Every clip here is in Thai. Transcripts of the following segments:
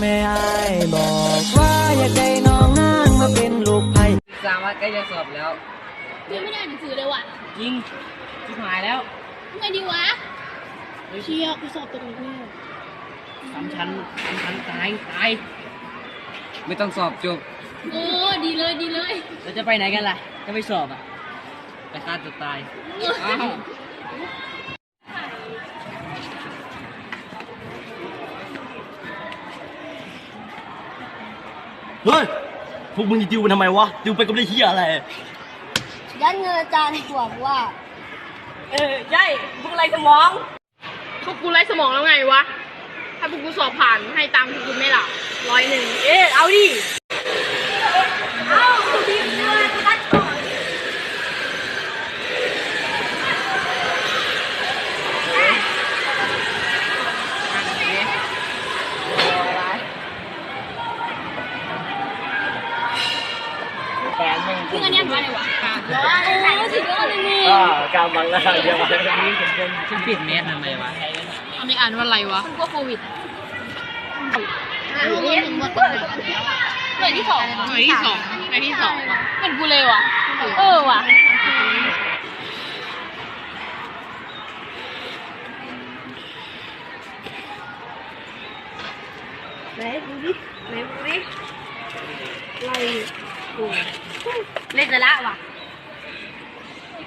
แม่ไอ้ายบอกว่าอยากได้น้องนางมาเป็นลูกไผ่สามารถใกล้จะสอบแล้วยังไม่ได้อ่านหนังสือเลยว่ะยิงชิบหายแล้วทำไงดีวะเชียร์กูสอบตกอีกแล้วสามชั้นสามชั้นตายตายไม่ต้องสอบจบโอ้ดีเลยดีเลยเราจะไปไหนกันล่ะจะไปสอบอะไปฆ่าตัวตายอ้าว เฮ้ย พวกมึงจะดิวกันทำไมวะ ดิวไปกับเรื่องเฮียอะไร ยันเงินอาจารย์ดีกว่าว่า เออใช่พวกไรสมองพวกกูไร้สมองแล้วไงวะ ถ้าพวกกูสอบผ่านให้ตังค์พวกกูไหม่ล่ะร้อยหนึ่งเออเอาดิ แกนไม่พี่เงินเนี่ยมาเลยวะโอ้สุดยอดเลยนี่อ่ากำลังนะเดี๋ยวมาฉันปิดเมสทำไมวะอันนี้อ่านว่าอะไรวะมันก็โควิดรวมถึงหมดเลยหน่วยที่สองหน่วยที่สองหน่วยที่สองว่ะเป็นกูเลยว่ะ เออว่ะไหนดูดิไหนดูดิไรกู เล่นจะละว่ะ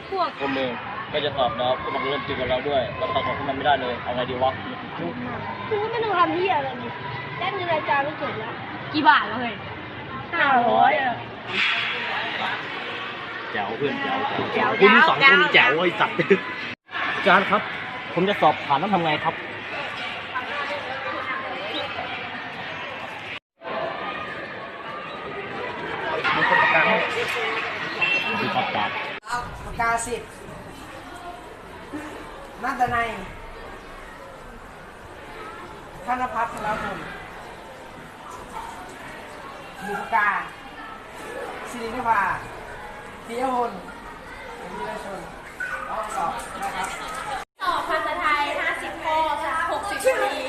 พวกพวกมึงก็จะสอบแล้วพวกมึงเริ่มติวกับเราด้วยเราเข้าของพวกมันไม่ได้เลยเอาไงดีวะคือไม่ต้องทำที่อะไรนี่ยันเงินอาจารย์ไม่จบแล้วกี่บาทวะเฮ้ยห้าร้อยอะแจ๋วเพื่อนแจ๋วแจ๋วคุณสองแจ๋วคนแจ๋วไอ้สัตว์อาจารย์ครับ ผมจะสอบผ่านต้องทำไงครับ มีคน ประกันให้มีประกันปากกาสิบนัตนัยธนพัฒน์พลผมบุกกาสิรินภาปิยพลวิรชนรอบสอบนะครับภาษาไทย 50ข้อ60นาที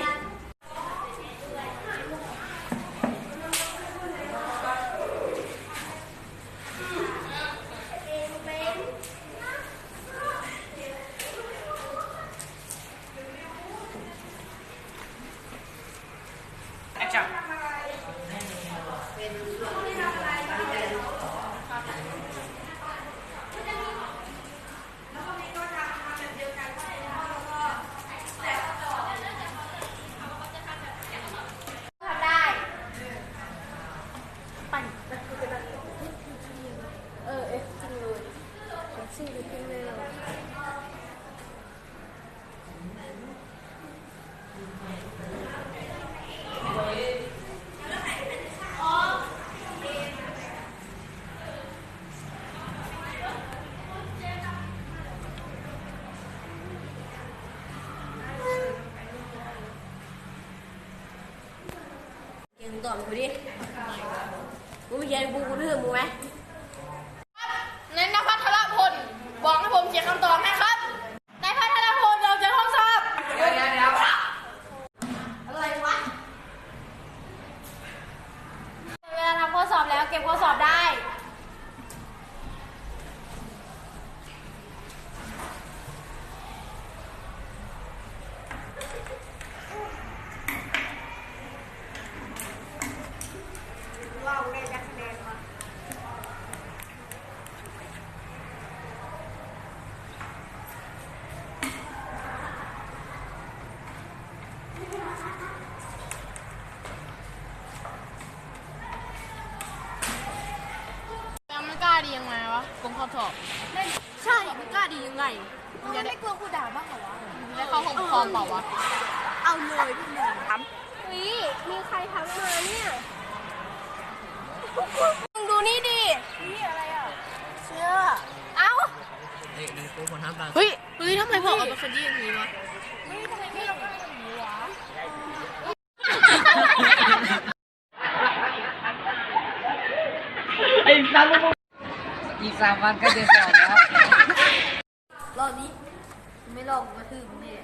เก่งต่อกูดิมึงไปเรียนกูกูเรื่องมึงไหม นายนภัทรพล บอกให้ผมเขียนคำตอบให้ครับ นายพัทรพลเราจะห้องสอบ เดี๋ยวเดี๋ยวเดี๋ยว เวลาทำ ข้อสอบแล้วเก็บข้อสอบได้ ยังไม่กล้าดียัง ไงวะกงข้อสอบใช่มึงกล้าดียังไงมึงจะไม่กลัวกูด่าบ้างเหรอวะได้เข้าห้องปกครองเปล่าวะ เอาเลยพี่หนึ่งทเฮ้ยมีใครทักมาเนี่ยมึงดูนี่ดินี่อะไรอะ เสื้อ เอ้า เฮ้ยนังกูคนทำตาเฮ้ยเฮ้ยทำไมพ่อเอาเป็นคนที่อย่างนี้วะ เฮ้ยทำไมพี่เราก็อย่างนี้วะ อีกสามวันก็จะสอบแล้วำรอบนี้กูไม่รอบกูกระทืบมึงแน่